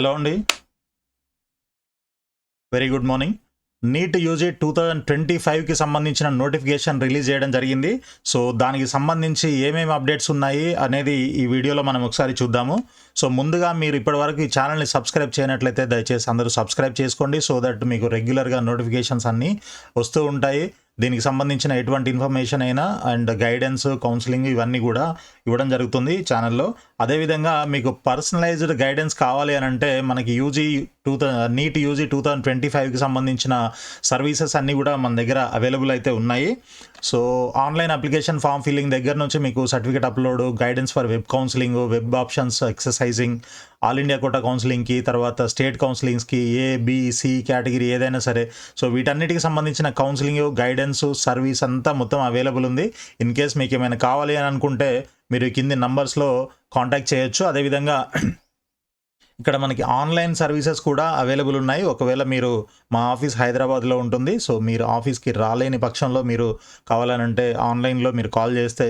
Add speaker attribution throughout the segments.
Speaker 1: Hello అండి. Very good morning NEET UG two thousand twenty ఫైవ్కి సంబంధించిన నోటిఫికేషన్ రిలీజ్ చేయడం జరిగింది. సో దానికి సంబంధించి ఏమేమి అప్డేట్స్ ఉన్నాయి అనేది ఈ వీడియోలో మనం ఒకసారి చూద్దాము. సో ముందుగా మీరు ఇప్పటివరకు ఈ ఛానల్ని సబ్స్క్రైబ్ చేయనట్లయితే దయచేసి అందరూ సబ్స్క్రైబ్ చేసుకోండి. సో దట్ మీకు రెగ్యులర్గా నోటిఫికేషన్స్ అన్నీ వస్తూ ఉంటాయి. దీనికి సంబంధించిన ఎటువంటి ఇన్ఫర్మేషన్ అయినా అండ్ గైడెన్స్ కౌన్సిలింగ్ ఇవన్నీ కూడా ఇవ్వడం జరుగుతుంది ఛానల్లో. అదేవిధంగా మీకు పర్సనలైజ్డ్ గైడెన్స్ కావాలి అని అంటే మనకి UG two NEET UG two thousand twenty ఫైవ్కి సంబంధించిన సర్వీసెస్ అన్నీ కూడా మన దగ్గర అవైలబుల్ అయితే ఉన్నాయి. So online application form filling దగ్గర నుంచి మీకు certificate upload guidance for web counselling web options exercising all India quota కౌన్సిలింగ్కి తర్వాత స్టేట్ కౌన్సిలింగ్స్కి ఏ బి కేటగిరీ ఏదైనా సరే. సో వీటన్నిటికి సంబంధించిన కౌన్సిలింగ్ గైడెన్స్ సర్వీస్ అంతా మొత్తం అవైలబుల్ ఉంది. ఇన్ కేస్ మీకు ఏమైనా కావాలి అని అనుకుంటే మీరు కింది నంబర్స్లో కాంటాక్ట్ చేయొచ్చు. అదేవిధంగా ఇక్కడ మనకి ఆన్లైన్ సర్వీసెస్ కూడా అవైలబుల్ ఉన్నాయి. ఒకవేళ మీరు మా ఆఫీస్ హైదరాబాద్లో ఉంటుంది. సో మీరు ఆఫీస్కి రాలేని పక్షంలో మీరు కావాలనంటే ఆన్లైన్లో మీరు కాల్ చేస్తే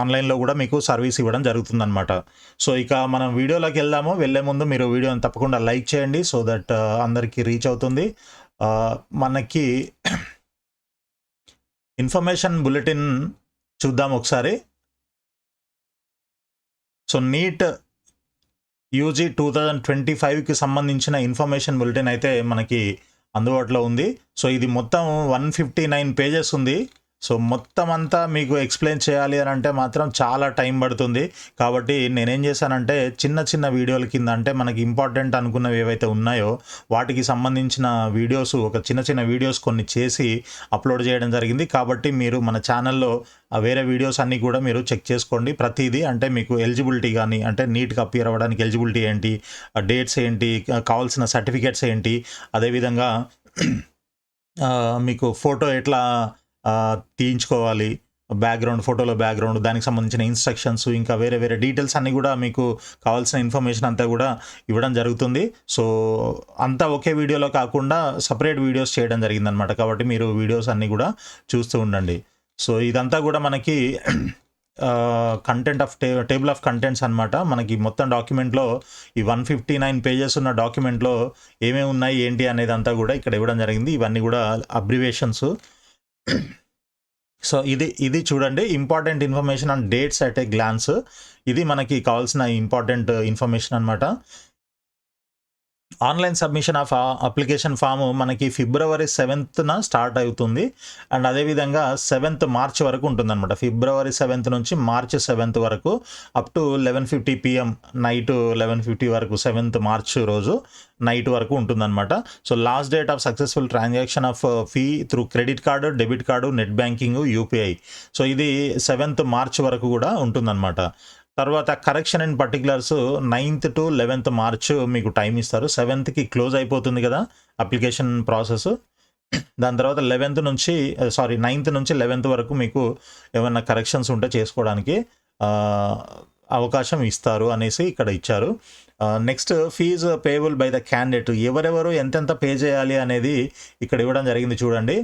Speaker 1: ఆన్లైన్లో కూడా మీకు సర్వీస్ ఇవ్వడం జరుగుతుందన్నమాట. సో ఇక మనం వీడియోలోకి వెళ్దాము. వెళ్ళే ముందు మీరు వీడియోని తప్పకుండా లైక్ చేయండి. సో దట్ అందరికీ రీచ్ అవుతుంది. మనకి ఇన్ఫర్మేషన్ బులెటిన్ చూద్దాం ఒకసారి. So NEET UG two thousand twenty ఫైవ్కి సంబంధించిన ఇన్ఫర్మేషన్ బులెటిన్ అయితే మనకి అందుబాటులో ఉంది. సో ఇది మొత్తం వన్ ఫిఫ్టీ నైన్ పేజెస్ ఉంది. సో మొత్తం అంతా మీకు ఎక్స్ప్లెయిన్ చేయాలి అని అంటే మాత్రం చాలా టైం పడుతుంది. కాబట్టి నేనేం చేశానంటే చిన్న చిన్న వీడియోల కింద అంటే మనకి ఇంపార్టెంట్ అనుకున్నవి ఏవైతే ఉన్నాయో వాటికి సంబంధించిన వీడియోస్ ఒక చిన్న చిన్న వీడియోస్ కొన్ని చేసి అప్లోడ్ చేయడం జరిగింది. కాబట్టి మీరు మన ఛానల్లో వేరే వీడియోస్ అన్నీ కూడా మీరు చెక్ చేసుకోండి. ప్రతిదీ అంటే మీకు ఎలిజిబిలిటీ కానీ అంటే నీట్గా అపియర్ అవ్వడానికి ఎలిజిబిలిటీ ఏంటి డేట్స్ ఏంటి కావాల్సిన సర్టిఫికేట్స్ ఏంటి అదేవిధంగా మీకు ఫోటో ఎట్లా తీయించుకోవాలి. బ్యాక్గ్రౌండ్ ఫోటోలో బ్యాక్గ్రౌండ్ దానికి సంబంధించిన ఇన్స్ట్రక్షన్స్ ఇంకా వేరే వేరే డీటెయిల్స్ అన్నీ కూడా మీకు కావాల్సిన ఇన్ఫర్మేషన్ అంతా కూడా ఇవ్వడం జరుగుతుంది. సో అంతా ఒకే వీడియోలో కాకుండా సపరేట్ వీడియోస్ చేయడం జరిగిందనమాట కాబట్టి మీరు వీడియోస్ అన్నీ కూడా చూస్తూ ఉండండి. సో ఇదంతా కూడా మనకి కంటెంట్ ఆఫ్ టే టేబుల్ ఆఫ్ కంటెంట్స్ అనమాట మనకి మొత్తం డాక్యుమెంట్లో ఈ వన్ ఫిఫ్టీ నైన్ పేజెస్ ఉన్న డాక్యుమెంట్లో ఏమేమి ఉన్నాయి ఏంటి అనేది అంతా కూడా ఇక్కడ ఇవ్వడం జరిగింది. ఇవన్నీ కూడా అబ్రివేషన్స్ సో ఇది ఇది చూడండి. Important information and dates at a glance ఇది మనకి కావాల్సిన ఇంపార్టెంట్ ఇన్ఫర్మేషన్ అనమాట online submission of application form మనకి ఫిబ్రవరి సెవెంత్న స్టార్ట్ అవుతుంది. అండ్ అదేవిధంగా సెవెంత్ మార్చ్ వరకు ఉంటుందన్నమాట. ఫిబ్రవరి సెవెంత్ నుంచి మార్చ్ సెవెంత్ వరకు up to eleven fifty PM night eleven fifty వరకు సెవెంత్ మార్చ్ రోజు నైట్ వరకు ఉంటుందన్నమాట. So last date of successful transaction of fee through credit card debit card net banking UPI so ఇది seventh March వరకు కూడా ఉంటుందన్నమాట. తర్వాత correction and particulars ninth to eleventh March మీకు టైం ఇస్తారు. సెవెంత్కి క్లోజ్ అయిపోతుంది కదా అప్లికేషన్ ప్రాసెస్ దాని తర్వాత లెవెన్త్ నుంచి uh, సారీ నైన్త్ నుంచి లెవెన్త్ వరకు మీకు ఏమైనా కరెక్షన్స్ ఉంటే చేసుకోవడానికి uh, అవకాశం ఇస్తారు అనేసి ఇక్కడ ఇచ్చారు. Next fees payable by the candidate ఎవరెవరు ఎంతెంత పే చేయాలి అనేది ఇక్కడ ఇవ్వడం జరిగింది చూడండి.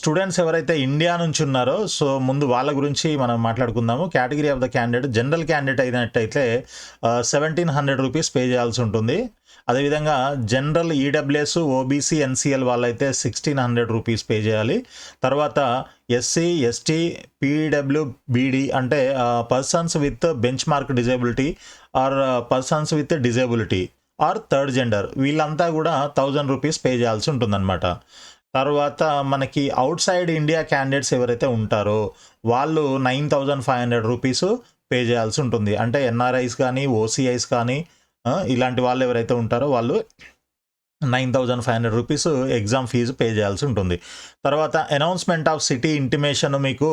Speaker 1: స్టూడెంట్స్ ఎవరైతే ఇండియా నుంచి ఉన్నారో సో ముందు వాళ్ళ గురించి మనం మాట్లాడుకుందాము. Category of the candidate general candidate అయినట్టయితే సెవెంటీన్ హండ్రెడ్ రూపీస్ పే చేయాల్సి ఉంటుంది. అదేవిధంగా జనరల్ ఈడబ్ల్యూఎస్ ఓబీసీ ఎన్సిఎల్ వాళ్ళైతే సిక్స్టీన్ హండ్రెడ్ రూపీస్ పే చేయాలి. తర్వాత ఎస్సీ ఎస్టీ పీడబ్ల్యూ బీడీ అంటే persons with benchmark disability or persons with disability or third gender వీళ్ళంతా కూడా థౌజండ్ రూపీస్ పే చేయాల్సి ఉంటుందన్నమాట. తర్వాత మనకి అవుట్ సైడ్ ఇండియా క్యాండిడేట్స్ ఎవరైతే ఉంటారో వాళ్ళు nine thousand five hundred rupees pay చేయాల్సి ఉంటుంది. అంటే ఎన్ఆర్ఐస్ కానీ ఓసీఐస్ కానీ ఇలాంటి వాళ్ళు ఎవరైతే ఉంటారో వాళ్ళు nine thousand five hundred rupees exam fees pay చేయాల్సి ఉంటుంది. తర్వాత అనౌన్స్మెంట్ ఆఫ్ సిటీ ఇంటిమేషన్ మీకు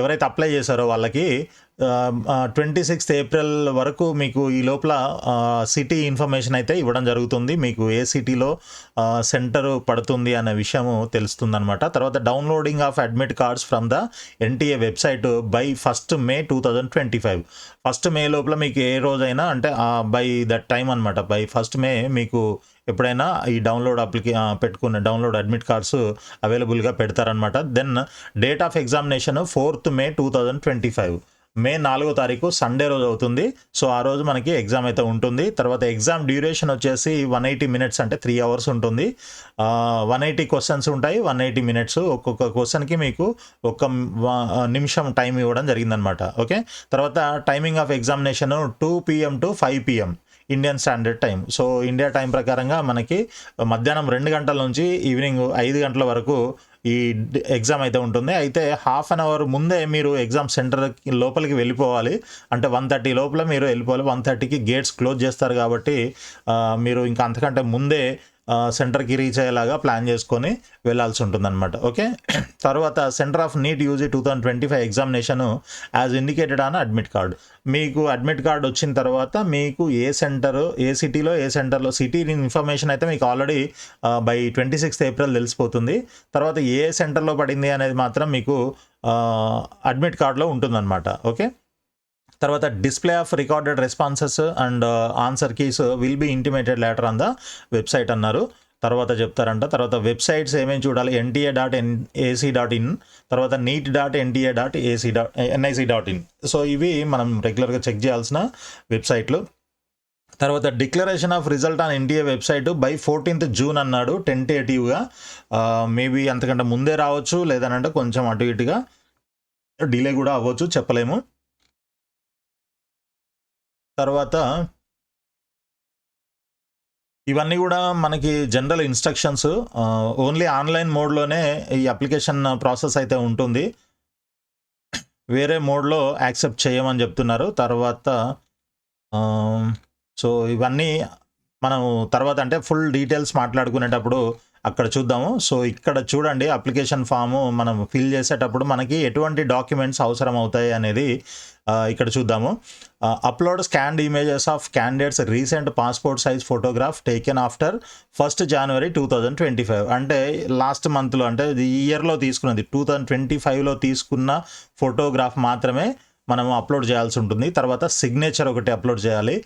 Speaker 1: ఎవరైతే అప్లై చేశారో వాళ్ళకి ట్వంటీ సిక్స్త్ ఏప్రిల్ వరకు మీకు ఈ లోపల సిటీ ఇన్ఫర్మేషన్ అయితే ఇవ్వడం జరుగుతుంది. మీకు ఏ సిటీలో సెంటర్ పడుతుంది అనే విషయము తెలుస్తుందనమాట తర్వాత downloading of admit cards from the NTA website by first May two thousand twenty five. First May లోపల మీకు ఏ రోజైనా అంటే బై దట్ టైం అనమాట బై ఫస్ట్ మే మీకు ఎప్పుడైనా ఈ డౌన్లోడ్ అప్లికే పెట్టుకున్న డౌన్లోడ్ అడ్మిట్ కార్డ్స్ అవైలబుల్గా పెడతారనమాట then date of examination fourth May two thousand twenty five. May నాలుగో తారీఖు సండే రోజు అవుతుంది. సో ఆ రోజు మనకి ఎగ్జామ్ అయితే ఉంటుంది. తర్వాత ఎగ్జామ్ డ్యూరేషన్ వచ్చేసి వన్ ఎయిటీ మినిట్స్ అంటే త్రీ అవర్స్ ఉంటుంది. వన్ ఎయిటీ క్వశ్చన్స్ ఉంటాయి. వన్ ఎయిటీ మినిట్స్ ఒక్కొక్క క్వశ్చన్కి మీకు ఒక్క నిమిషం టైం ఇవ్వడం జరిగిందనమాట ఓకే? తర్వాత timing of examination two PM to five PM Indian Standard Time so India time ప్రకారంగా మనకి మధ్యాహ్నం రెండు గంటల నుంచి ఈవినింగ్ ఐదు గంటల వరకు ఈ ఎగ్జామ్ అయితే ఉంటుంది. అయితే హాఫ్ అన్ అవర్ ముందే మీరు ఎగ్జామ్ సెంటర్ లోపలికి వెళ్ళిపోవాలి. అంటే వన్ థర్టీ లోపల మీరు వెళ్ళిపోవాలి. వన్ థర్టీకి గేట్స్ క్లోజ్ చేస్తారు కాబట్టి మీరు ఇంకా అంతకంటే ముందే సెంటర్కి రీచ్ అయ్యేలాగా ప్లాన్ చేసుకొని వెళ్ళాల్సి ఉంటుందన్నమాట. ఓకే తర్వాత centre of NEET UG two thousand twenty five examination as indicated on admit card మీకు అడ్మిట్ కార్డ్ వచ్చిన తర్వాత మీకు ఏ సెంటర్ ఏ సిటీలో ఏ సెంటర్లో సిటీ ఇన్ఫర్మేషన్ అయితే మీకు already by twenty sixth April తెలిసిపోతుంది. తర్వాత ఏ సెంటర్లో పడింది అనేది మాత్రం మీకు అడ్మిట్ కార్డులో ఉంటుందన్నమాట. ఓకే తర్వాత display of recorded responses and answer keys will be intimated letter on the website అన్నారు. తర్వాత చెప్తారంట. తర్వాత వెబ్సైట్స్ ఏమేమి చూడాలి? NTA dot N AC dot in తర్వాత NEET dot NTA dot AC dot NIC dot in so ఇవి మనం రెగ్యులర్గా చెక్ చేయాల్సిన వెబ్సైట్లు తర్వాత declaration of result on NTA website by fourteenth June అన్నాడు. టెంటేటివ్గా మేబీ uh, అంతకంటే ముందే రావచ్చు. లేదనంటే కొంచెం అటు ఇటుగా డిలే కూడా అవ్వచ్చు. చెప్పలేము. తర్వాత ఇవన్నీ కూడా మనకి జనరల్ ఇన్స్ట్రక్షన్స్ ఓన్లీ ఆన్లైన్ మోడ్లోనే ఈ అప్లికేషన్ ప్రాసెస్ అయితే ఉంటుంది. వేరే మోడ్లో యాక్సెప్ట్ చేయమని చెప్తున్నారు. తర్వాత సో ఇవన్నీ మనం తర్వాత అంటే ఫుల్ డీటెయిల్స్ మాట్లాడుకునేటప్పుడు అక్కడ చూద్దాము. సో ఇక్కడ చూడండి అప్లికేషన్ ఫాము మనం ఫిల్ చేసేటప్పుడు మనకి ఎటువంటి డాక్యుమెంట్స్ అవసరం అవుతాయి అనేది ఇక్కడ చూద్దాము. Upload scanned images of candidates recent passport size photograph taken after first January two thousand twenty five అంటే లాస్ట్ మంత్లో అంటే ఈ ఇయర్లో తీసుకున్నది. టూ థౌజండ్ ట్వంటీ ఫైవ్లో తీసుకున్న ఫోటోగ్రాఫ్ మాత్రమే మనం అప్లోడ్ చేయాల్సి ఉంటుంది. తర్వాత సిగ్నేచర్ ఒకటి అప్లోడ్ చేయాలి.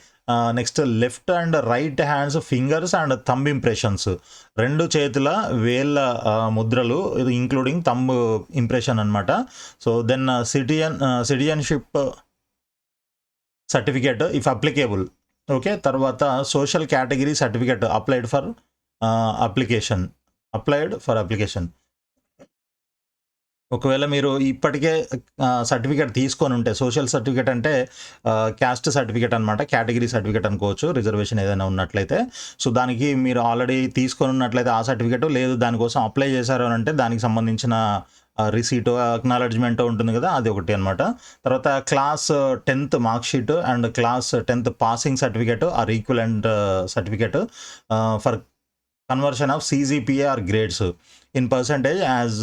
Speaker 1: Next left and right hands fingers and thumb impressions రెండు చేతుల వేళ్ళ ముద్రలు ఇది ఇంక్లూడింగ్ థంబ్ ఇంప్రెషన్ అనమాట so then citizen citizenship certificate if applicable okay తర్వాత social category certificate applied for application applied for application ఒకవేళ మీరు ఇప్పటికే సర్టిఫికేట్ తీసుకొని ఉంటే సోషల్ సర్టిఫికేట్ అంటే క్యాస్ట్ సర్టిఫికేట్ అనమాట కేటగిరీ సర్టిఫికేట్ అనుకోవచ్చు రిజర్వేషన్ ఏదైనా ఉన్నట్లయితే. సో దానికి మీరు ఆల్రెడీ తీసుకొని ఉన్నట్లయితే ఆ సర్టిఫికేట్ లేదు దానికోసం అప్లై చేశారు అని అంటే దానికి సంబంధించిన రిసీట్ అక్నాలెడ్జ్మెంట్ ఉంటుంది కదా అది ఒకటి అనమాట తర్వాత class tenth mark sheet and class tenth passing certificate or equivalent certificate for conversion of CGPA or grades in percentage as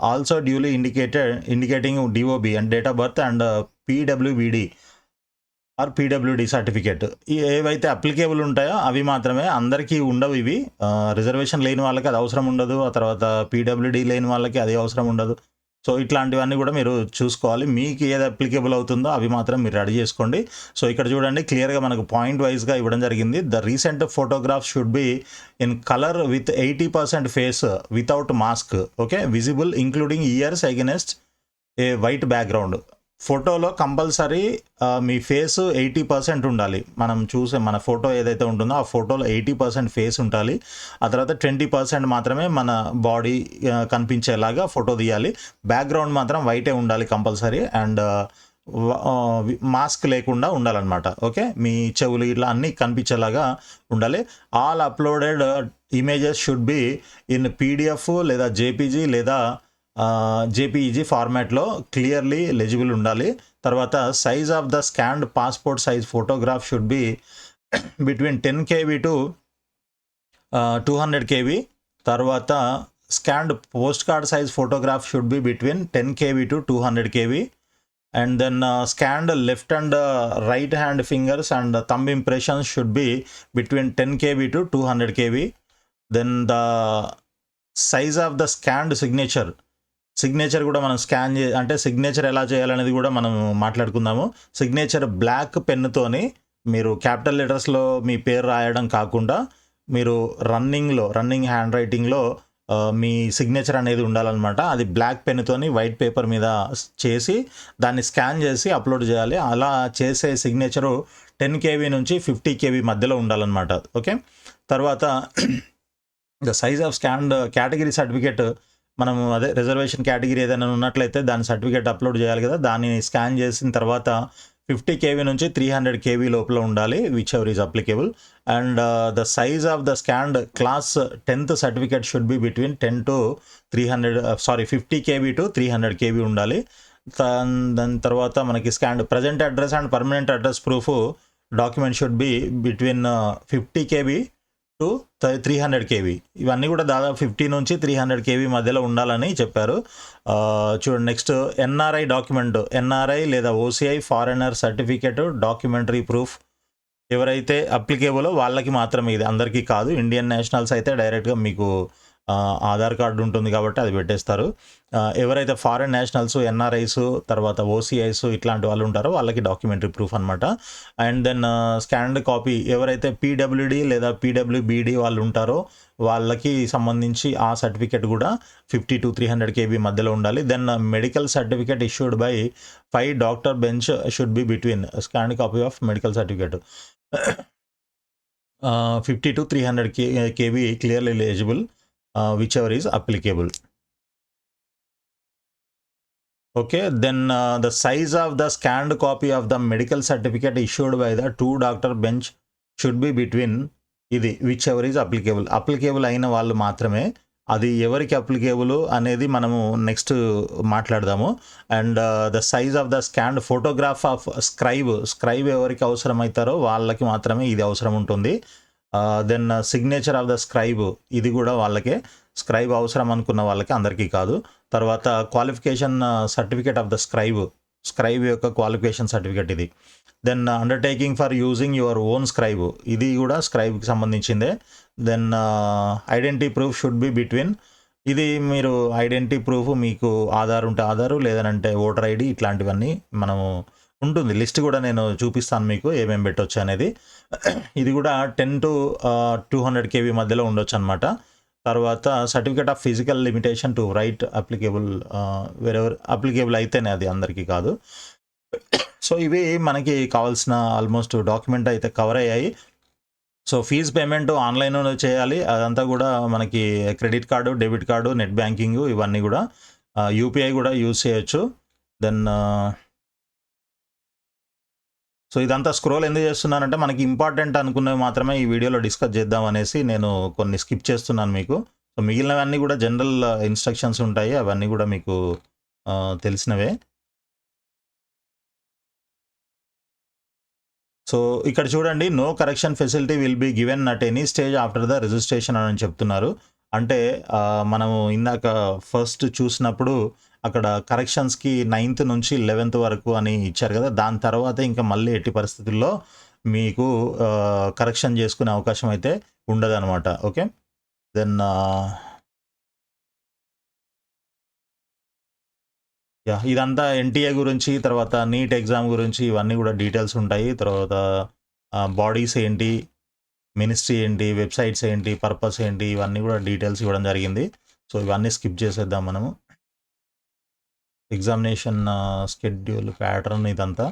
Speaker 1: also duly indicated indicating DOB and date of birth and PWBD or PWD certificate ఏవైతే applicable ఉంటాయో అవి మాత్రమే అందరికీ ఉండవు ఇవి. Reservation లేని వాళ్ళకి అది అవసరం ఉండదు. ఆ తర్వాత పీడబ్ల్యూడి లేని వాళ్ళకి అది అవసరం ఉండదు. సో ఇట్లాంటివన్నీ కూడా మీరు చూసుకోవాలి. మీకు ఏది అప్లికేబుల్ అవుతుందో అవి మాత్రం మీరు రెడీ చేసుకోండి. సో ఇక్కడ చూడండి క్లియర్గా మనకు పాయింట్ వైజ్గా ఇవ్వడం జరిగింది. The recent photograph should be in colour with eighty percent face without mask okay visible including ears against a white background ఫోటోలో కంపల్సరీ మీ ఫేస్ ఎయిటీ పర్సెంట్ ఉండాలి. మనం చూసే మన ఫోటో ఏదైతే ఉంటుందో ఆ ఫోటోలో ఎయిటీ పర్సెంట్ ఫేస్ ఉండాలి. ఆ తర్వాత ట్వంటీ పర్సెంట్ మాత్రమే మన బాడీ కనిపించేలాగా ఫోటో తీయాలి. బ్యాక్గ్రౌండ్ మాత్రం వైటే ఉండాలి కంపల్సరీ. అండ్ మాస్క్ లేకుండా ఉండాలన్నమాట. ఓకే? మీ చెవులు ఇట్లా అన్నీ కనిపించేలాగా ఉండాలి. All uploaded images should be in PDF లేదా జేపీజీ లేదా జేపీఈజీ ఫార్మాట్లో క్లియర్లీ లెజిబుల్ ఉండాలి. తర్వాత size of the scanned passport size photograph should be between ten KB to two hundred KB తర్వాత scanned post card size photograph should be between ten KB to two hundred KB and then scanned left and right hand fingers and thumb impressions should be between ten KB to two hundred KB then the size of the scanned signature signature కూడా మనం scan చే అంటే signature ఎలా చేయాలనేది కూడా మనం మాట్లాడుకుందాము. Signature black పెన్నుతోని మీరు క్యాపిటల్ లెటర్స్లో మీ పేరు రాయడం కాకుండా మీరు రన్నింగ్లో రన్నింగ్ హ్యాండ్ రైటింగ్లో మీ సిగ్నేచర్ అనేది ఉండాలన్నమాట. అది బ్లాక్ పెన్తోని వైట్ పేపర్ మీద చేసి దాన్ని స్కాన్ చేసి అప్లోడ్ చేయాలి. అలా చేసే సిగ్నేచరు టెన్ కేవీ నుంచి ఫిఫ్టీ కేవీ మధ్యలో ఉండాలన్నమాట. ఓకే? తర్వాత the size of scanned category certificate మనం అదే రిజర్వేషన్ కేటగిరీ ఏదైనా ఉన్నట్లయితే దాని సర్టిఫికేట్ అప్లోడ్ చేయాలి కదా. దాన్ని స్కాన్ చేసిన తర్వాత ఫిఫ్టీ కేవీ నుంచి త్రీ హండ్రెడ్ కేవీ లోపల ఉండాలి whichever is applicable and the size of the scanned class tenth certificate should be between ten to three hundred sorry fifty KB to three hundred KB ఉండాలి. దాని తర్వాత మనకి scanned present address and permanent address proof document should be between fifty KB to three hundred KB ఇవన్నీ కూడా దాదాపు fifty నుంచి three hundred KB మధ్యలో ఉండాలని చెప్పారు. చూడండి నెక్స్ట్ ఎన్ఆర్ఐ డాక్యుమెంట్ ఎన్ఆర్ఐ లేదా OCI foreigner certificate documentary proof ఎవరైతే అప్లికేబులో వాళ్ళకి మాత్రమే ఇది. అందరికీ కాదు ఇండియన్ నేషనల్స్ అయితే డైరెక్ట్గా మీకు ఆధార్ కార్డు ఉంటుంది కాబట్టి అది పెట్టేస్తారు. ఎవరైతే ఫారెన్ నేషనల్స్ ఎన్ఆర్ఐస్ తర్వాత ఓసీఐస్ ఇట్లాంటి వాళ్ళు ఉంటారో వాళ్ళకి డాక్యుమెంటరీ ప్రూఫ్ అనమాట అండ్ దెన్ స్కాండ్ కాపీ ఎవరైతే పీడబ్ల్యూడి లేదా పీడబ్ల్యూబీడి వాళ్ళు ఉంటారో వాళ్ళకి సంబంధించి ఆ సర్టిఫికేట్ కూడా fifty to three hundred KB మధ్యలో ఉండాలి. Then medical certificate issued by five doctor bench should be between scanned copy of medical certificate. Fifty to three hundred K KB clearly eligible. Whichever is applicable okay then the size of the scanned copy of the medical certificate issued by the two doctor bench should be between ఇది whichever is applicable applicable అయిన వాళ్ళు మాత్రమే అది ఎవరికి applicable అనేది మనము next మాట్లాడదాము. And the size of the scanned photograph of scribe scribe ఎవరికి అవసరం అవుతారో వాళ్ళకి మాత్రమే ఇది అవసరం ఉంటుంది. Then signature of the scribe ఇది కూడా వాళ్ళకే. స్క్రైబ్ అవసరం అనుకున్న వాళ్ళకి అందరికీ కాదు. తర్వాత qualification certificate of the scribe scribe యొక్క క్వాలిఫికేషన్ సర్టిఫికేట్ ఇది. Then undertaking for using your own scribe ఇది కూడా స్క్రైబ్కి సంబంధించిందే. Then identity proof should be between ఇది మీరు ఐడెంటిటీ ప్రూఫ్ మీకు ఆధార్ ఉంటే ఆధారు లేదనంటే ఓటర్ ఐడి ఇట్లాంటివన్నీ మనము ఉంటుంది. లిస్ట్ కూడా నేను చూపిస్తాను మీకు ఏమేమి పెట్టొచ్చు అనేది. ఇది కూడా ten to two hundred KB మధ్యలో ఉండొచ్చు అనమాట తర్వాత certificate of physical limitation to write applicable wherever applicable అయితేనే అది అందరికీ కాదు. సో ఇవి మనకి కావాల్సిన ఆల్మోస్ట్ డాక్యుమెంట్ అయితే కవర్ అయ్యాయి. సో ఫీజ్ పేమెంట్ ఆన్లైన్ చేయాలి. అదంతా కూడా మనకి credit card debit card net banking ఇవన్నీ కూడా యూపీఐ కూడా యూజ్ చేయొచ్చు. దెన్ సో ఇదంతా స్క్రోల్ ఎందుకు చేస్తున్నానంటే మనకి ఇంపార్టెంట్ అనుకున్నవి మాత్రమే ఈ వీడియోలో డిస్కస్ చేద్దాం అనేసి నేను కొన్ని స్కిప్ చేస్తున్నాను మీకు. సో మిగిలినవన్నీ కూడా జనరల్ ఇన్స్ట్రక్షన్స్ ఉంటాయి అవన్నీ కూడా మీకు తెలిసినవే. సో ఇక్కడ చూడండి no correction facility will be given at any stage after the registration అని చెప్తున్నారు. అంటే మనము ఇందాక ఫస్ట్ చూసినప్పుడు అక్కడ కరెక్షన్స్కి నైన్త్ నుంచి లెవెన్త్ వరకు అని ఇచ్చారు కదా దాని తర్వాత ఇంకా మళ్ళీ ఎట్టి పరిస్థితుల్లో మీకు కరెక్షన్ చేసుకునే అవకాశం అయితే ఉండదన్నమాట. ఓకే? దెన్ యా ఇదంతా ఎన్టీఏ గురించి తర్వాత నీట్ ఎగ్జామ్ గురించి ఇవన్నీ కూడా డీటెయిల్స్ ఉంటాయి. తర్వాత బాడీస్ ఏంటి మినిస్ట్రీ ఏంటి వెబ్సైట్స్ ఏంటి పర్పస్ ఏంటి ఇవన్నీ కూడా డీటెయిల్స్ ఇవ్వడం జరిగింది. సో ఇవన్నీ స్కిప్ చేసేద్దాం మనము. ఎగ్జామినేషన్ స్కెడ్యూల్ ప్యాటర్న్ ఇదంతా?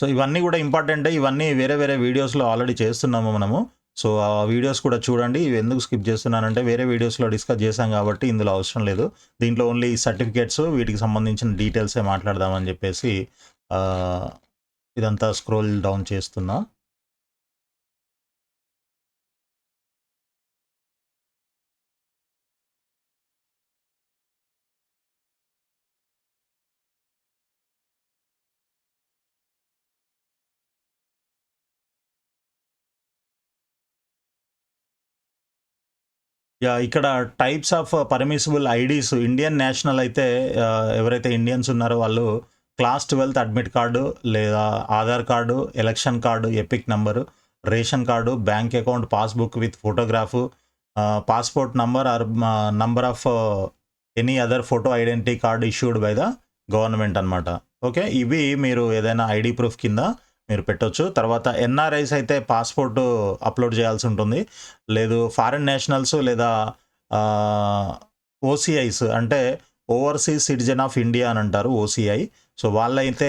Speaker 1: సో ఇవన్నీ కూడా ఇంపార్టెంటే. ఇవన్నీ వేరే వేరే వీడియోస్లో ఆల్రెడీ చేస్తున్నాము మనము. సో ఆ వీడియోస్ కూడా చూడండి. ఇవి ఎందుకు స్కిప్ చేస్తున్నానంటే వేరే వీడియోస్లో డిస్కస్ చేశాం కాబట్టి ఇందులో అవసరం లేదు. దీంట్లో ఓన్లీ సర్టిఫికేట్స్ వీటికి సంబంధించిన డీటెయిల్సే మాట్లాడదామని చెప్పేసి ఇదంతా స్క్రోల్ డౌన్ చేస్తున్నా. యా ఇక్కడ types of permissible IDs Indian national అయితే ఎవరైతే ఇండియన్స్ ఉన్నారో వాళ్ళు క్లాస్ ట్వెల్త్ అడ్మిట్ కార్డు లేదా Aadhaar card election card EPIC number ration card bank account passbook with photograph passport number or number of any other photo identity card issued by the government అనమాట okay ఇవి మీరు ఏదైనా ID proof కింద మీరు పెట్టొచ్చు. తర్వాత NRIs అయితే passport upload చేయాల్సి ఉంటుంది. లేదు ఫారిన్ నేషనల్స్ లేదా ఓసీఐస్ అంటే ఓవర్సీస్ సిటిజన్ ఆఫ్ ఇండియా అని అంటారు ఓసీఐ సో వాళ్ళైతే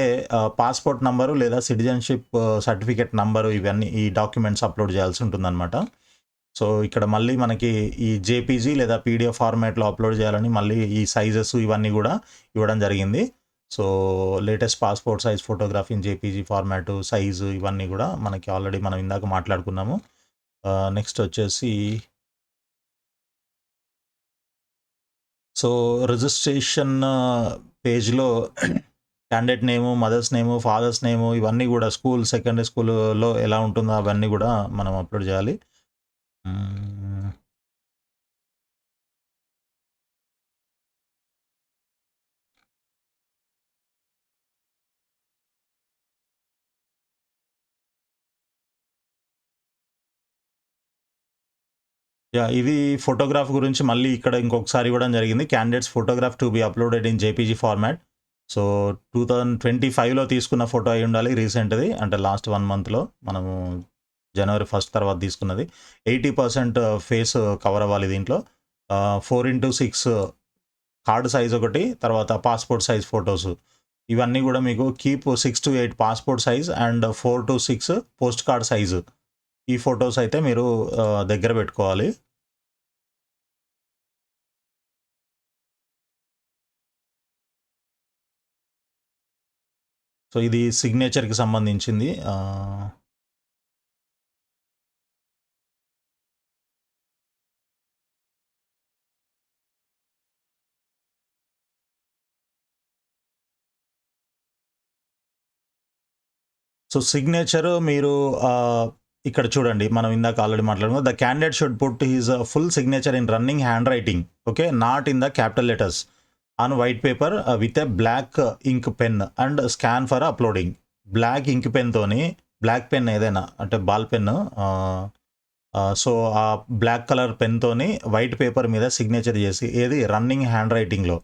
Speaker 1: పాస్పోర్ట్ నంబరు లేదా సిటిజన్షిప్ సర్టిఫికేట్ నంబరు ఇవన్నీ ఈ డాక్యుమెంట్స్ అప్లోడ్ చేయాల్సి ఉంటుందన్నమాట. సో ఇక్కడ మళ్ళీ మనకి ఈ జేపీజీ లేదా పీడిఎఫ్ ఫార్మాట్లో అప్లోడ్ చేయాలని మళ్ళీ ఈ సైజెస్ ఇవన్నీ కూడా ఇవ్వడం జరిగింది. So latest passport size photography JPG format size ఇవన్నీ కూడా మనకి ఆల్రెడీ మనం ఇందాక మాట్లాడుకున్నాము. నెక్స్ట్ వచ్చేసి సో రిజిస్ట్రేషన్ పేజ్లో candidate name mother's name father's name ఇవన్నీ కూడా స్కూల్ సెకండరీ స్కూల్లో ఎలా ఉంటుందో అవన్నీ కూడా మనం అప్లోడ్ చేయాలి. యా ఇది ఫోటోగ్రాఫ్ గురించి మళ్ళీ ఇక్కడ ఇంకొకసారి ఇవ్వడం జరిగింది. Candidates photograph to be uploaded in JPG format so two thousand twenty ఫైవ్లో తీసుకున్న ఫోటో అయి ఉండాలి రీసెంట్ది అంటే లాస్ట్ వన్ మంత్లో మనము జనవరి ఫస్ట్ తర్వాత తీసుకున్నది. ఎయిటీ పర్సెంట్ ఫేస్ కవర్ అవ్వాలి దీంట్లో. Four into six card size ఒకటి తర్వాత పాస్పోర్ట్ సైజ్ ఫొటోస్ ఇవన్నీ కూడా మీకు keep six to eight passport size and four to six post card size ఈ ఫొటోస్ అయితే మీరు దగ్గర పెట్టుకోవాలి. సో ఇది సిగ్నేచర్కి సంబంధించింది. సో సిగ్నేచర్ మీరు ఇక్కడ చూడండి. మనం ఇందాక ఆల్రెడీ మాట్లాడుకున్నాం the candidate should put his full signature in running hand writing okay not in the capital letters on white paper with a black ink pen and scan for uploading black ink పెన్తోని black pen ఏదైనా అంటే ball pen so ఆ black colour పెన్తోని white paper మీద signature చేసి ఏది running hand రైటింగ్లో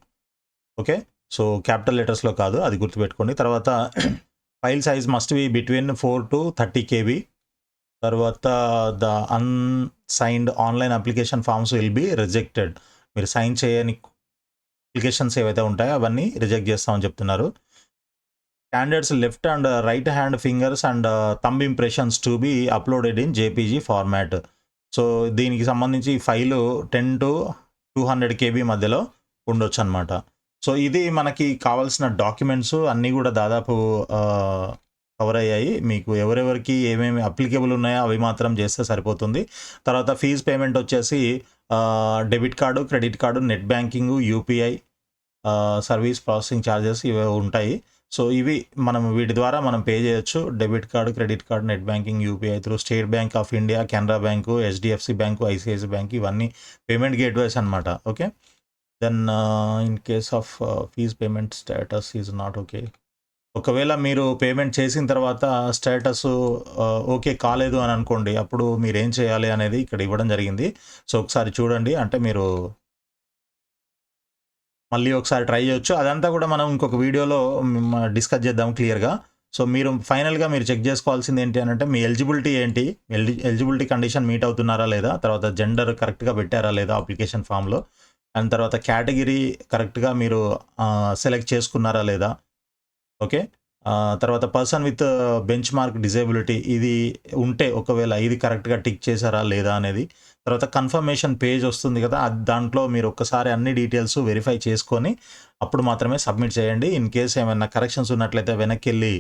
Speaker 1: okay so capital లెటర్స్లో కాదు అది గుర్తుపెట్టుకోండి. తర్వాత file size must be between four two thirty KB తర్వాత the unsigned online application forms will be rejected మీరు సైన్ చేయని అప్లికేషన్స్ ఏవైతే ఉంటాయో అవన్నీ రిజెక్ట్ చేస్తామని చెప్తున్నారు. Candidates left and right hand fingers and thumb impressions to be uploaded in JPG format so దీనికి సంబంధించి file ten to two hundred KB మధ్యలో ఉండొచ్చు అనమాట సో ఇది మనకి కావాల్సిన డాక్యుమెంట్స్ అన్నీ కూడా దాదాపు uh, కవర్ అయ్యాయి మీకు ఎవరెవరికి ఏమేమి అప్లికేబుల్ ఉన్నాయో అవి మాత్రం చేస్తే సరిపోతుంది. తర్వాత ఫీజు పేమెంట్ వచ్చేసి debit card credit card net banking UPI service processing charges ఇవి ఉంటాయి. సో ఇవి మనం వీటి ద్వారా మనం పే చేయొచ్చు. Debit card credit card net banking UPI through State Bank of India Canara bank HDFC bank ICICI bank ఇవన్నీ పేమెంట్ గేట్వేస్ అనమాట okay then in case of fee payment status is not okay ఒకవేళ మీరు payment చేసిన తర్వాత status okay కాలేదు అని అనుకోండి అప్పుడు మీరు ఏం చేయాలి అనేది ఇక్కడ ఇవ్వడం జరిగింది. సో ఒకసారి చూడండి. అంటే మీరు మళ్ళీ ఒకసారి ట్రై చేయొచ్చు. అదంతా కూడా మనం ఇంకొక వీడియోలో డిస్కస్ చేద్దాం క్లియర్గా. సో మీరు ఫైనల్గా మీరు చెక్ చేసుకోవాల్సింది ఏంటి అని అంటే మీ ఎలిజిబిలిటీ ఏంటి? ఎలి ఎలిజిబిలిటీ కండిషన్ మీట్ అవుతున్నారా లేదా? తర్వాత జెండర్ కరెక్ట్గా పెట్టారా లేదా అప్లికేషన్ ఫామ్లో? అండ్ తర్వాత కేటగిరీ కరెక్ట్గా మీరు సెలెక్ట్ చేసుకున్నారా లేదా? ఓకే? తర్వాత person with benchmark disability ఇది ఉంటే ఒకవేళ ఇది కరెక్ట్గా టిక్ చేశారా లేదా అనేది తర్వాత కన్ఫర్మేషన్ పేజ్ వస్తుంది కదా అది దాంట్లో మీరు ఒక్కసారి అన్ని డీటెయిల్స్ వెరిఫై చేసుకొని అప్పుడు మాత్రమే సబ్మిట్ చేయండి. ఇన్ కేస్ ఏమైనా కరెక్షన్స్ ఉన్నట్లయితే వెనక్కి వెళ్ళి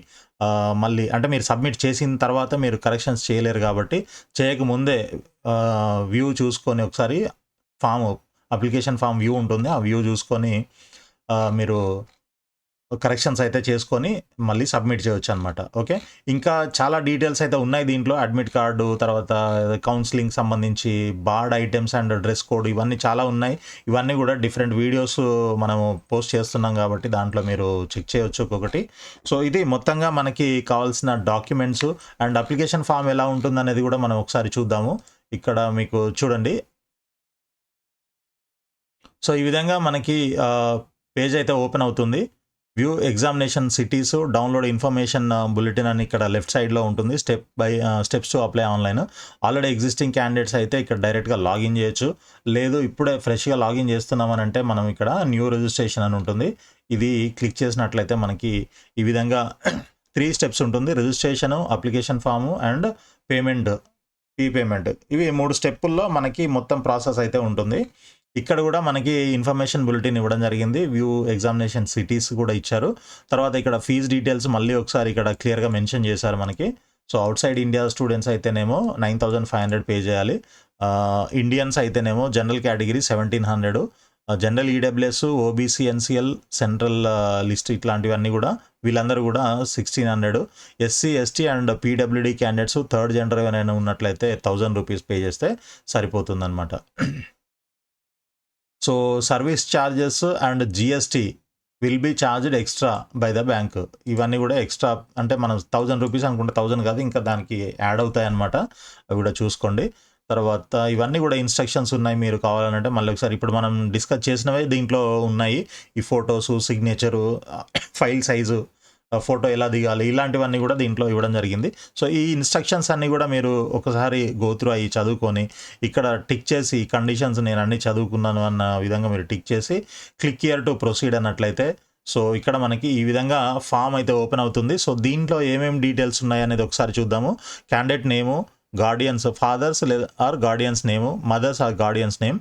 Speaker 1: మళ్ళీ అంటే మీరు సబ్మిట్ చేసిన తర్వాత మీరు కరెక్షన్స్ చేయలేరు కాబట్టి చేయకముందే వ్యూ చూసుకొని ఒకసారి ఫామ్ అప్లికేషన్ ఫామ్ వ్యూ ఉంటుంది. ఆ వ్యూ చూసుకొని మీరు కరెక్షన్స్ అయితే చేసుకొని మళ్ళీ సబ్మిట్ చేయొచ్చు అనమాట ఓకే ఇంకా చాలా డీటెయిల్స్ అయితే ఉన్నాయి దీంట్లో. అడ్మిట్ కార్డు తర్వాత కౌన్సిలింగ్ సంబంధించి barred items and dress code ఇవన్నీ చాలా ఉన్నాయి. ఇవన్నీ కూడా డిఫరెంట్ వీడియోస్ మనము పోస్ట్ చేస్తున్నాం కాబట్టి దాంట్లో మీరు చెక్ చేయొచ్చు ఒక్కొక్కటి. సో ఇది మొత్తంగా మనకి కావాల్సిన డాక్యుమెంట్స్ అండ్ అప్లికేషన్ ఫామ్ ఎలా ఉంటుంది అనేది కూడా మనం ఒకసారి చూద్దాము. ఇక్కడ మీకు చూడండి. సో ఈ విధంగా మనకి పేజ్ అయితే ఓపెన్ అవుతుంది. View examination cities download information bulletin అని ఇక్కడ లెఫ్ట్ సైడ్లో ఉంటుంది. Step by steps to apply online. Already existing candidates అయితే ఇక్కడ డైరెక్ట్గా లాగిన్ చేయొచ్చు. లేదు ఇప్పుడే ఫ్రెష్గా లాగిన్ చేస్తున్నామని అంటే మనం ఇక్కడ న్యూ రిజిస్ట్రేషన్ అని ఉంటుంది. ఇది క్లిక్ చేసినట్లయితే మనకి ఈ విధంగా త్రీ స్టెప్స్ ఉంటుంది. Registration application form and payment ఈ పేమెంట్. ఇవి మూడు స్టెప్పుల్లో మనకి మొత్తం ప్రాసెస్ అయితే ఉంటుంది. ఇక్కడ కూడా మనకి ఇన్ఫర్మేషన్ బులెటిన్ ఇవ్వడం జరిగింది. వ్యూ ఎగ్జామినేషన్ సిటీస్ కూడా ఇచ్చారు. తర్వాత ఇక్కడ ఫీజ్ డీటెయిల్స్ మళ్ళీ ఒకసారి ఇక్కడ క్లియర్గా మెన్షన్ చేశారు మనకి. So outside India students అయితేనేమో nine thousand five hundred pay చేయాలి. ఇండియన్స్ అయితేనేమో general category seventeen hundred general EWS OBC NCL central list ఇట్లాంటివన్నీ కూడా వీళ్ళందరూ కూడా sixteen hundred SC ST and PWD candidates third gender ఏమైనా ఉన్నట్లయితే థౌజండ్ రూపీస్ పే చేస్తే సరిపోతుందన్నమాట. So service charges and GST will be charged extra by the bank ఇవన్నీ కూడా extra అంటే మనం థౌజండ్ రూపీస్ అనుకుంటే థౌజండ్ కాదు ఇంకా దానికి యాడ్ అవుతాయి అనమాట అవి కూడా చూసుకోండి. తర్వాత ఇవన్నీ కూడా ఇన్స్ట్రక్షన్స్ ఉన్నాయి మీరు కావాలంటే మళ్ళీ ఒకసారి ఇప్పుడు మనం డిస్కస్ చేసినవే దీంట్లో ఉన్నాయి. ఈ photos signature file size photo ఎలా దిగాలి? ఇలాంటివన్నీ కూడా దీంట్లో ఇవ్వడం జరిగింది. సో ఈ ఇన్స్ట్రక్షన్స్ అన్నీ కూడా మీరు ఒకసారి గోత్రు అయ్యి చదువుకొని ఇక్కడ టిక్ చేసి ఈ కండిషన్స్ నేను అన్ని చదువుకున్నాను అన్న విధంగా మీరు టిక్ చేసి క్లిక్ ఇయర్ టు ప్రొసీడ్ అన్నట్లయితే సో ఇక్కడ మనకి ఈ విధంగా ఫామ్ అయితే ఓపెన్ అవుతుంది. సో దీంట్లో ఏమేమి డీటెయిల్స్ ఉన్నాయి అనేది ఒకసారి చూద్దాము. క్యాండిడేట్ నేము గార్డియన్స్ ఫాదర్స్ లేదా or guardian's name mother's or guardian's name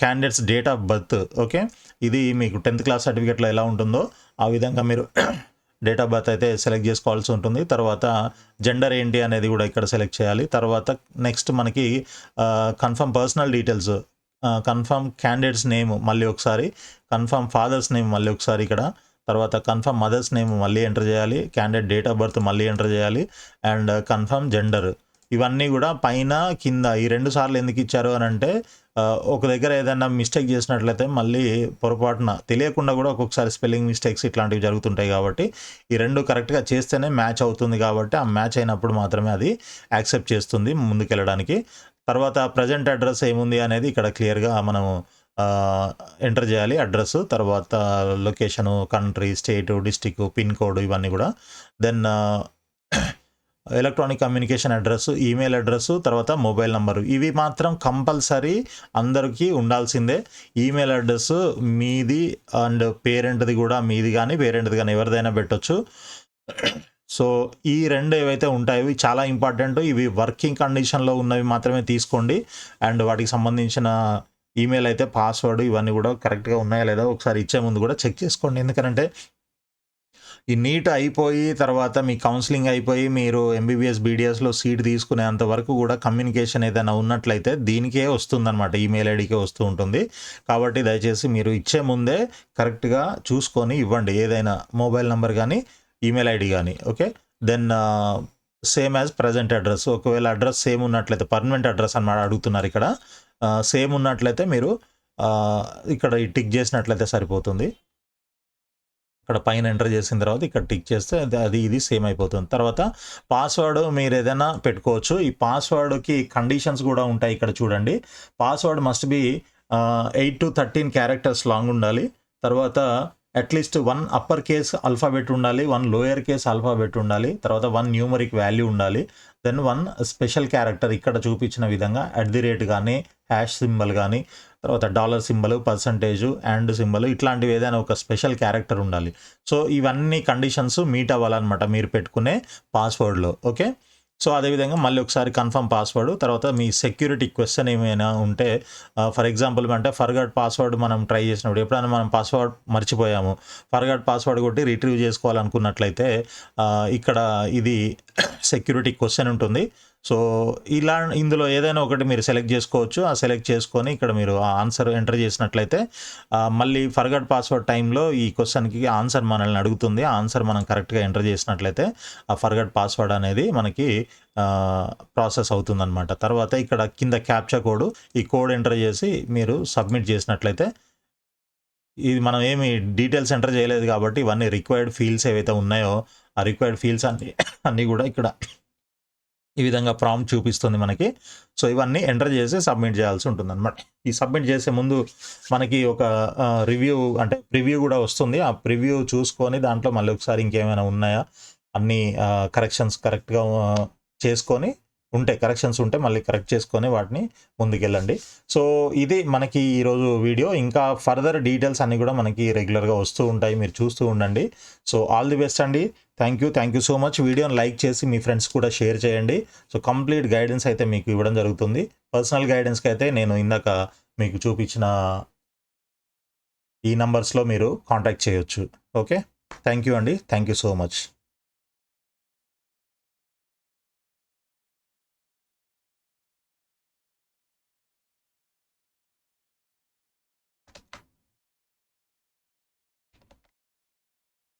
Speaker 1: candidate's date of birth okay ఇది మీకు టెన్త్ క్లాస్ సర్టిఫికేట్లో ఎలా ఉంటుందో ఆ విధంగా మీరు డేట్ ఆఫ్ బర్త్ అయితే సెలెక్ట్ చేసుకోవాల్సి ఉంటుంది. తర్వాత జెండర్ ఏంటి అనేది కూడా ఇక్కడ సెలెక్ట్ చేయాలి. తర్వాత నెక్స్ట్ మనకి confirm personal details confirm candidate's name మళ్ళీ ఒకసారి కన్ఫర్మ్ ఫాదర్స్ నేమ్ మళ్ళీ ఒకసారి ఇక్కడ తర్వాత కన్ఫర్మ్ మదర్స్ నేమ్ మళ్ళీ ఎంటర్ చేయాలి క్యాండిడేట్ డేట్ ఆఫ్ బర్త్ మళ్ళీ ఎంటర్ చేయాలి అండ్ కన్ఫర్మ్ జెండర్. ఇవన్నీ కూడా పైన కింద ఈ రెండు సార్లు ఎందుకు ఇచ్చారు అని అంటే ఒక దగ్గర ఏదైనా మిస్టేక్ చేసినట్లయితే మళ్ళీ పొరపాటున తెలియకుండా కూడా ఒక్కొక్కసారి స్పెల్లింగ్ మిస్టేక్స్ ఇట్లాంటివి జరుగుతుంటాయి కాబట్టి ఈ రెండు కరెక్ట్గా చేస్తేనే మ్యాచ్ అవుతుంది కాబట్టి ఆ మ్యాచ్ అయినప్పుడు మాత్రమే అది యాక్సెప్ట్ చేస్తుంది ముందుకెళ్ళడానికి. తర్వాత ప్రజెంట్ అడ్రస్ ఏముంది అనేది ఇక్కడ క్లియర్గా మనము ఎంటర్ చేయాలి. అడ్రస్ తర్వాత location country state district pin code ఇవన్నీ కూడా. Then electronic communication address email address తర్వాత మొబైల్ నంబరు ఇవి మాత్రం కంపల్సరీ అందరికీ ఉండాల్సిందే. ఈమెయిల్ అడ్రస్ మీది అండ్ పేరెంట్ది కూడా మీది కానీ పేరెంట్ది కానీ ఎవరిదైనా పెట్టొచ్చు. సో ఈ రెండు ఏవైతే ఉంటాయో ఇవి చాలా ఇంపార్టెంట్ ఇవి వర్కింగ్ కండిషన్లో ఉన్నవి మాత్రమే తీసుకోండి. అండ్ వాటికి సంబంధించిన ఈమెయిల్ అయితే పాస్వర్డ్ ఇవన్నీ కూడా కరెక్ట్గా ఉన్నాయా లేదా ఒకసారి ఇచ్చే ముందు కూడా చెక్ చేసుకోండి. ఎందుకంటే ఈ నీట్ అయిపోయి తర్వాత మీ కౌన్సిలింగ్ అయిపోయి మీరు ఎంబీబీఎస్ బీడిఎస్లో సీట్ తీసుకునేంత వరకు కూడా కమ్యూనికేషన్ ఏదైనా ఉన్నట్లయితే దీనికే వస్తుందన్నమాట. ఈమెయిల్ ఐడికే వస్తూ ఉంటుంది. కాబట్టి దయచేసి మీరు ఇచ్చే ముందే కరెక్ట్గా చూసుకొని ఇవ్వండి. ఏదైనా మొబైల్ నెంబర్ కానీ ఈమెయిల్ ఐడి కానీ okay then same as present address ఒకవేళ అడ్రస్ సేమ్ ఉన్నట్లయితే పర్మనెంట్ అడ్రస్ అన్నమాట అడుగుతున్నారు ఇక్కడ. Uh, సేమ్ ఉన్నట్లయితే మీరు uh, ఇక్కడ టిక్ చేసినట్లయితే సరిపోతుంది. ఇక్కడ పైన ఎంటర్ చేసిన తర్వాత ఇక్కడ టిక్ చేస్తే అది ఇది సేమ్ అయిపోతుంది. తర్వాత పాస్వర్డ్ మీరు ఏదైనా పెట్టుకోవచ్చు. ఈ పాస్వర్డ్కి కండిషన్స్ కూడా ఉంటాయి ఇక్కడ చూడండి. Password must be eight to thirteen characters long ఉండాలి. తర్వాత at least one upper case alphabet ఉండాలి వన్ లోయర్ కేస్ అల్ఫాబెట్ ఉండాలి తర్వాత వన్ న్యూమరిక్ వాల్యూ ఉండాలి. దెన్ వన్ స్పెషల్ క్యారెక్టర్ ఇక్కడ చూపించిన విధంగా అట్ ది రేట్ కానీ హ్యాష్ సింబల్ కానీ తర్వాత dollar symbol percentage and symbol ఇట్లాంటివి ఏదైనా ఒక స్పెషల్ క్యారెక్టర్ ఉండాలి. సో ఇవన్నీ కండిషన్స్ మీట్ అవ్వాలన్నమాట మీరు పెట్టుకునే పాస్వర్డ్లో ఓకే? సో అదేవిధంగా మళ్ళీ ఒకసారి కన్ఫర్మ్ పాస్వర్డ్ తర్వాత మీ సెక్యూరిటీ క్వశ్చన్ ఏమైనా ఉంటే ఫర్ ఎగ్జాంపుల్ అంటే ఫర్గడ్ పాస్వర్డ్ మనం ట్రై చేసినప్పుడు ఎప్పుడైనా మనం పాస్వర్డ్ మర్చిపోయాము ఫర్గడ్ పాస్వర్డ్ కొట్టి రిట్రీవ్ చేసుకోవాలనుకున్నట్లయితే ఇక్కడ ఇది సెక్యూరిటీ క్వశ్చన్ ఉంటుంది. సో ఇలా ఇందులో ఏదైనా ఒకటి మీరు సెలెక్ట్ చేసుకోవచ్చు. ఆ సెలెక్ట్ చేసుకొని ఇక్కడ మీరు ఆ ఆన్సర్ ఎంటర్ చేసినట్లయితే మళ్ళీ ఫర్గట్ పాస్వర్డ్ టైంలో ఈ క్వశ్చన్కి ఆన్సర్ మనల్ని అడుగుతుంది. ఆన్సర్ మనం కరెక్ట్గా ఎంటర్ చేసినట్లయితే ఆ ఫర్గట్ పాస్వర్డ్ అనేది మనకి ప్రాసెస్ అవుతుందన్నమాట. తర్వాత ఇక్కడ కింద క్యాప్చా కోడ్ ఈ కోడ్ ఎంటర్ చేసి మీరు సబ్మిట్ చేసినట్లయితే ఇది మనం ఏమి డీటెయిల్స్ ఎంటర్ చేయలేదు కాబట్టి ఇవన్నీ రిక్వైర్డ్ ఫీల్డ్స్ ఏవైతే ఉన్నాయో ఆ రిక్వైర్డ్ ఫీల్డ్స్ అన్ని అన్నీ కూడా ఇక్కడ ఈ విధంగా ప్రామ్ చూపిస్తుంది మనకి. సో ఇవన్నీ ఎంటర్ చేసి సబ్మిట్ చేయాల్సి ఉంటుంది అనమాట ఈ సబ్మిట్ చేసే ముందు మనకి ఒక రివ్యూ అంటే ప్రివ్యూ కూడా వస్తుంది. ఆ ప్రివ్యూ చూసుకొని దాంట్లో మళ్ళీ ఒకసారి ఇంకేమైనా ఉన్నాయా? అన్ని కరెక్షన్స్ కరెక్ట్గా చేసుకొని ఉంటే కరెక్షన్స్ ఉంటే మళ్ళీ కరెక్ట్ చేసుకొని వాటిని ముందుకెళ్ళండి. సో ఇది మనకి ఈరోజు వీడియో ఇంకా ఫర్దర్ డీటెయిల్స్ అన్నీ కూడా మనకి రెగ్యులర్గా వస్తూ ఉంటాయి. మీరు చూస్తూ ఉండండి. సో ఆల్ ది బెస్ట్ అండి. Thank you thank you so much వీడియోని లైక్ చేసి మీ ఫ్రెండ్స్ కూడా షేర్ చేయండి. సో కంప్లీట్ గైడెన్స్ అయితే మీకు ఇవ్వడం జరుగుతుంది. పర్సనల్ గైడెన్స్కి అయితే నేను ఇందాక మీకు చూపించిన ఈ నంబర్స్లో మీరు కాంటాక్ట్ చేయొచ్చు. ఓకే? థ్యాంక్ యూ అండి. Thank you so much